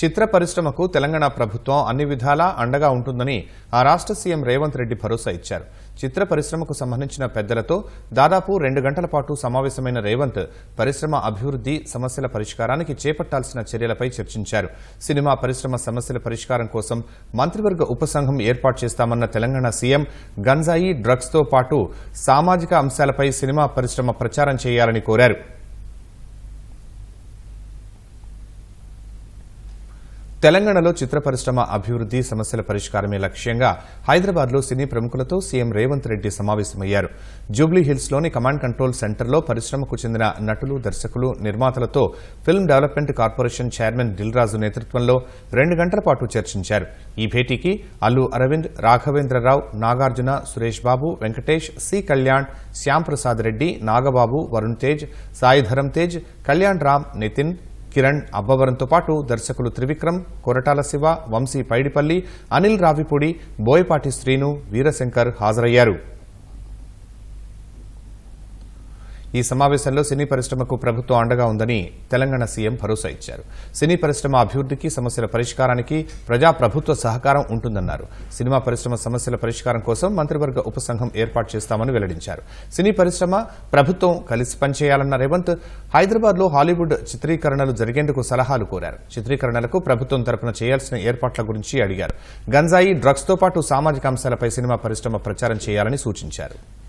చిత్ర పరిశ్రమకు తెలంగాణ ప్రభుత్వం అన్ని విధాలా అండగా ఉంటుందని ఆ రాష్ట్ర సీఎం రేవంత్ రెడ్డి భరోసా ఇచ్చారు. చిత్ర పరిశ్రమకు సంబంధించిన పెద్దలతో దాదాపు రెండు గంటల పాటు సమావేశమైన రేవంత్ పరిశ్రమ అభివృద్ధి సమస్యల పరిష్కారానికి చేపట్టాల్సిన చర్యలపై చర్చించారు. సినిమా పరిశ్రమ సమస్యల పరిష్కారం కోసం మంత్రివర్గ ఉపసంఘం ఏర్పాటు చేస్తామన్న తెలంగాణ సీఎం గంజాయి డ్రగ్స్తో పాటు సామాజిక అంశాలపై సినిమా పరిశ్రమ ప్రచారం చేయాలని కోరారు. తెలంగాణలో చిత్ర పరిశ్రమ అభివృద్ధి సమస్యల పరిష్కారమే లక్ష్యంగా హైదరాబాద్లో సినీ ప్రముఖులతో సీఎం రేవంత్ రెడ్డి సమావేశమయ్యారు. జూబ్లీ హిల్స్లోని కమాండ్ కంట్రోల్ సెంటర్లో పరిశ్రమకు చెందిన నటులు దర్శకులు నిర్మాతలతో film development corporation chairman Dil Raju నేతృత్వంలో రెండు గంటల పాటు చర్చించారు. ఈ భేటీకి అల్లు అరవింద్ రాఘవేంద్రరావు నాగార్జున సురేష్ బాబు వెంకటేష్ సి కళ్యాణ్ శ్యాంప్రసాద్ రెడ్డి నాగబాబు వరుణ్ తేజ్ సాయిధరం తేజ్ కళ్యాణ్ రామ్ నితిన్ కిరణ్ అబ్బవరంతో పాటు దర్శకులు త్రివిక్రమ్ కొరటాల శివ వంశీ పైడిపల్లి అనిల్ రావిపూడి బోయపాటి శ్రీను వీరశంకర్ హాజరయ్యారు. ఈ సమావేశంలో సినీ పరిశ్రమకు ప్రభుత్వం అండగా ఉందని తెలంగాణ సీఎం భరోసా ఇచ్చారు. సినీ పరిశ్రమ అభివృద్ధికి సమస్యల పరిష్కారానికి ప్రజా ప్రభుత్వ సహకారం ఉంటుందన్నారు. సినిమా పరిశ్రమ సమస్యల పరిష్కారం కోసం మంత్రివర్గ ఉపసంఘం ఏర్పాటు చేస్తామని వెల్లడించారు. సినీ పరిశ్రమ ప్రభుత్వం కలిసి పనిచేయాలన్న రేవంత్ హైదరాబాద్లో హాలీవుడ్ చిత్రీకరణలు జరిగేందుకు సలహాలు కోరారు. చిత్రీకరణలకు ప్రభుత్వం తరపున చేయాల్సిన ఏర్పాట్ల గురించి అడిగారు. గంజాయి డ్రగ్స్తో పాటు సామాజిక అంశాలపై సినిమా పరిశ్రమ ప్రచారం చేయాలని సూచించారు.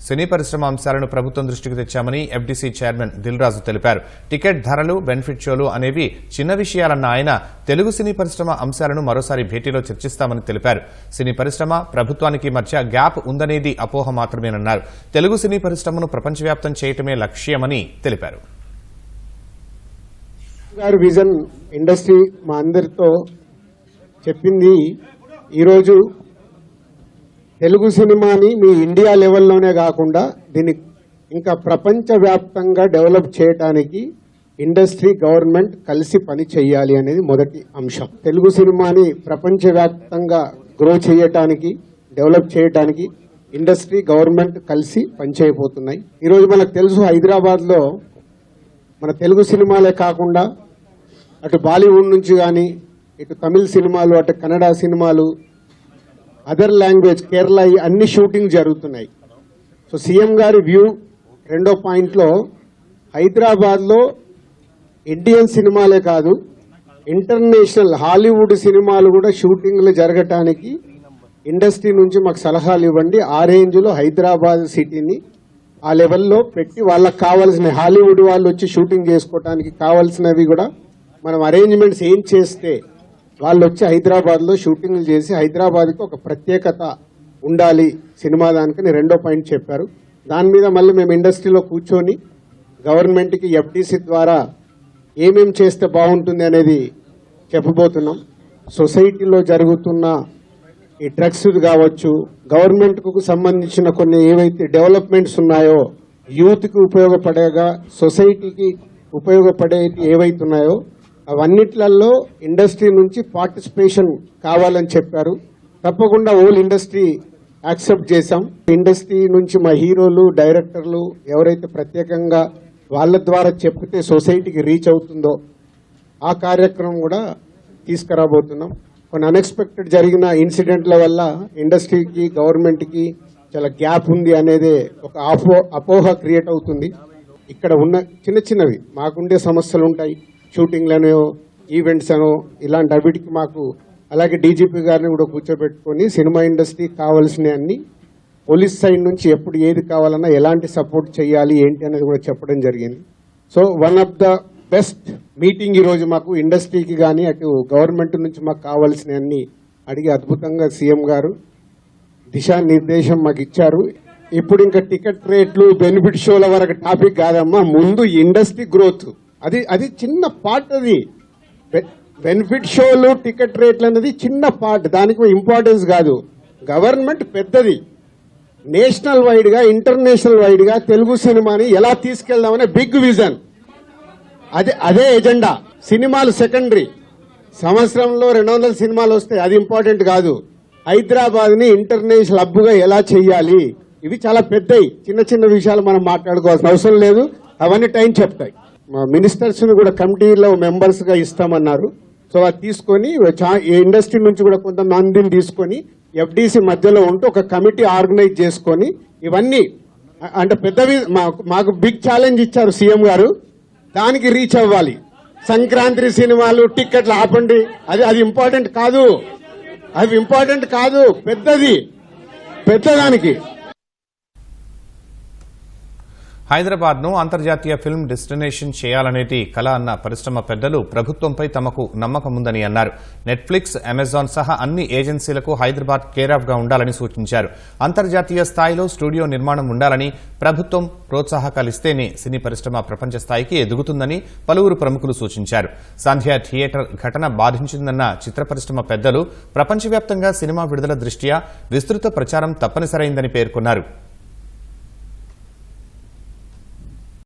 సినీ పరిశ్రమ అంశాలను ప్రభుత్వం దృష్టికి తెచ్చామని ఎఫ్డీసీ చైర్మన్ దిల్ రాజు తెలిపారు. టికెట్ ధరలు బెనిఫిట్ షోలు అనేవి చిన్న విషయాలన్న ఆయన తెలుగు సినీ పరిశ్రమ అంశాలను మరోసారి భేటీలో చర్చిస్తామని తెలిపారు. సినీ పరిశ్రమ ప్రభుత్వానికి మధ్య గ్యాప్ ఉందనేది అపోహ మాత్రమేనన్నారు. తెలుగు సినీ పరిశ్రమను ప్రపంచవ్యాప్తం చేయటమే లక్ష్యమని తెలిపారు. గారి విజన్ ఇండస్ట్రీ మా అందరితో చెప్పింది ఈరోజు తెలుగు సినిమాని మీ ఇండియా లెవెల్లోనే కాకుండా దీన్ని ఇంకా ప్రపంచవ్యాప్తంగా డెవలప్ చేయడానికి ఇండస్ట్రీ గవర్నమెంట్ కలిసి పని చేయాలి అనేది మొదటి అంశం. తెలుగు సినిమాని ప్రపంచవ్యాప్తంగా గ్రో చేయటానికి డెవలప్ చేయటానికి ఇండస్ట్రీ గవర్నమెంట్ కలిసి పనిచేయబోతున్నాయి ఈరోజు మనకు తెలుసు హైదరాబాద్లో మన తెలుగు సినిమాలే కాకుండా అటు బాలీవుడ్ నుంచి కానీ ఇటు తమిళ సినిమాలు అటు కన్నడ సినిమాలు అదర్ లాంగ్వేజ్ కేరళ అన్ని షూటింగ్ జరుగుతున్నాయి. సో సీఎం గారి వ్యూ రెండో పాయింట్లో హైదరాబాద్లో ఇండియన్ సినిమాలే కాదు ఇంటర్నేషనల్ హాలీవుడ్ సినిమాలు కూడా షూటింగ్లు జరగటానికి ఇండస్ట్రీ నుంచి మాకు సలహాలు ఇవ్వండి. ఆ రేంజ్లో హైదరాబాద్ సిటీని ఆ లెవెల్లో పెట్టి వాళ్ళకి కావాల్సిన హాలీవుడ్ వాళ్ళు వచ్చి షూటింగ్ చేసుకోవడానికి కావాల్సినవి కూడా మనం అరేంజ్మెంట్స్ ఏం చేస్తే వాళ్ళు వచ్చి హైదరాబాద్లో షూటింగ్లు చేసి హైదరాబాద్కి ఒక ప్రత్యేకత ఉండాలి సినిమా దానికని రెండో పాయింట్ చెప్పారు. దాని మీద మళ్ళీ మేము ఇండస్ట్రీలో కూర్చొని గవర్నమెంట్కి ఎఫ్డీసీ ద్వారా ఏమేం చేస్తే బాగుంటుంది అనేది చెప్పబోతున్నాం. సొసైటీలో జరుగుతున్న ఈ డ్రగ్స్ కావచ్చు గవర్నమెంట్కు సంబంధించిన కొన్ని ఏవైతే డెవలప్మెంట్స్ ఉన్నాయో యూత్కి ఉపయోగపడేగా సొసైటీకి ఉపయోగపడే ఏవైతే ఉన్నాయో అవన్నిట్లలో ఇండస్ట్రీ నుంచి పార్టిసిపేషన్ కావాలని చెప్పారు. తప్పకుండా ఓల్ ఇండస్ట్రీ యాక్సెప్ట్ చేశాం. ఇండస్ట్రీ నుంచి మా హీరోలు డైరెక్టర్లు ఎవరైతే ప్రత్యేకంగా వాళ్ళ ద్వారా చెప్తే సొసైటీకి రీచ్ అవుతుందో ఆ కార్యక్రమం కూడా తీసుకురాబోతున్నాం. కొన్ని అన్ఎక్స్పెక్టెడ్ జరిగిన ఇన్సిడెంట్ల వల్ల ఇండస్ట్రీకి గవర్నమెంట్కి చాలా గ్యాప్ ఉంది అనేది ఒక అపోహ క్రియేట్ అవుతుంది. ఇక్కడ ఉన్న చిన్న చిన్నవి మాకుండే సమస్యలు ఉంటాయి. షూటింగ్లనో ఈవెంట్స్ అనో ఇలాంటి అవిటికి మాకు అలాగే డీజీపీ గారిని కూడా కూర్చోబెట్టుకొని సినిమా ఇండస్ట్రీకి కావాల్సిన అన్ని పోలీస్ సైడ్ నుంచి ఎప్పుడు ఏది కావాలన్నా ఎలాంటి సపోర్ట్ చేయాలి ఏంటి అనేది కూడా చెప్పడం జరిగింది. So one of the best meeting ఈ రోజు మాకు ఇండస్ట్రీకి కానీ అటు గవర్నమెంట్ నుంచి మాకు కావాల్సిన అన్ని అడిగి అద్భుతంగా సీఎం గారు దిశానిర్దేశం మాకు ఇచ్చారు. ఇప్పుడు ఇంకా టికెట్ రేట్లు బెనిఫిట్ షోల వరకు టాపిక్ కాదమ్మా ముందు ఇండస్ట్రీ గ్రోత్. అది అది చిన్న పార్ట్ అది. బెనిఫిట్ షోలు టికెట్ రేట్లు అనేది చిన్న పార్ట్ దానికి ఇంపార్టెన్స్ కాదు. గవర్నమెంట్ పెద్దది. నేషనల్ వైడ్గా ఇంటర్నేషనల్ వైడ్గా తెలుగు సినిమాని ఎలా తీసుకెళ్దామనే బిగ్ విజన్ అదే అదే ఎజెండా సినిమాలు సెకండరీ సంవత్సరంలో రెండు వందల సినిమాలు వస్తాయి. అది ఇంపార్టెంట్ కాదు. హైదరాబాద్ని ఇంటర్నేషనల్ హబ్గా ఎలా చేయాలి? ఇవి చాలా పెద్దవి చిన్న చిన్న విషయాలు మనం మాట్లాడుకోవాల్సిన అవసరం లేదు. అవన్నీ టైం చెప్తాయి. మినిస్టర్స్ని కూడా కమిటీలో మెంబర్స్గా ఇస్తామన్నారు. సో అది తీసుకొని చా- ఈ ఇండస్ట్రీ నుంచి కూడా కొంతమందిని తీసుకొని ఎఫ్డిసి మధ్యలో ఉంటూ ఒక కమిటీ ఆర్గనైజ్ చేసుకొని ఇవన్నీ అంటే పెద్దవి మాకు మాకు బిగ్ ఛాలెంజ్ ఇచ్చారు సీఎం గారు. దానికి రీచ్ అవ్వాలి. సంక్రాంతి సినిమాలు టిక్కెట్లు ఆపండి. అది అది ఇంపార్టెంట్ కాదు. అది ఇంపార్టెంట్ కాదు. పెద్దది. పెద్దదానికి. హైదరాబాద్ను అంతర్జాతీయ ఫిల్మ్ డెస్టినేషన్ చేయాలనేది కళ అన్న పరిశ్రమ పెద్దలు ప్రభుత్వంపై తమకు నమ్మకం ఉందని అన్నారు. నెట్ఫ్లిక్స్ అమెజాన్ సహా అన్ని ఏజెన్సీలకు హైదరాబాద్ కేరాఫ్గా ఉండాలని సూచించారు. అంతర్జాతీయ స్థాయిలో స్టూడియో నిర్మాణం ఉండాలని ప్రభుత్వం ప్రోత్సాహకాలిస్తేనే సినీ పరిశ్రమ ప్రపంచ స్థాయికి ఎదుగుతుందని పలువురు ప్రముఖులు సూచించారు. సంధ్య థియేటర్ ఘటన బాధించిందన్న చిత్ర పరిశ్రమ పెద్దలు ప్రపంచవ్యాప్తంగా సినిమా విడుదల దృష్ట్యా విస్తృత ప్రచారం తప్పనిసరైందని పేర్కొన్నారు.